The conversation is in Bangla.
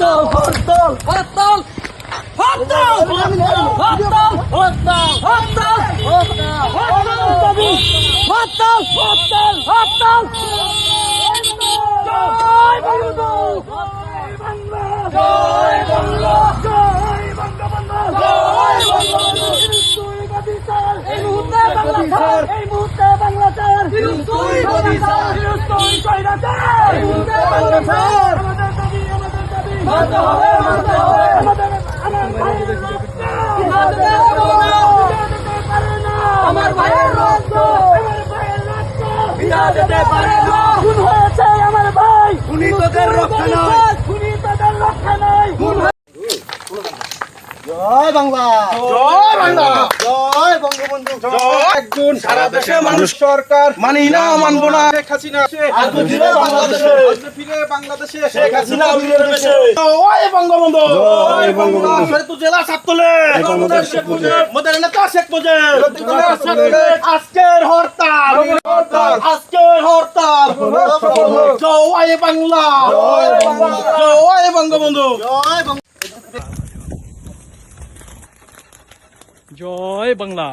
হরতাল হরতাল হরতাল হরতাল হরতাল হরতাল হরতাল হরতাল দাবি হরতাল হরতাল হরতাল জয় বঙ্গবন্ধু জয় বাংলা জয় বঙ্গবন্ধু জয় বঙ্গবন্ধু এই মুহূর্তে বাংলা এই মুহূর্তে বাংলা ছাড়। তুই মোদি ছাড় তুই কইরা ছাড়। এই মুহূর্তে বাংলা ছাড়। আমার ভাইয়ের রক্ত বিনা দিতে পারে না খুন হয়েছে আমার ভাই খুনি তোদের রক্ষা নাই খুনি তোদের রক্ষা নাই জয় বাংলা। জয় বাংলা। জয় বঙ্গবন্ধু একজন সারা দেশে মানুষ সরকার। মানি না মানবো না। শেখ হাসিনা। ফিরে বাংলাদেশে। ফিরে বাংলাদেশে। শেখ হাসিনা ফিরে বঙ্গবন্ধু। জয় বঙ্গবন্ধু। শরীয়তপুর জেলা ছাত্রলে। মোদের নেতা শেখ মুজিব। আজকের হরতাল। আজকের হরতাল। জয় বাংলা জয় বাংলা। জয় বঙ্গবন্ধু। জয় জয় বাংলা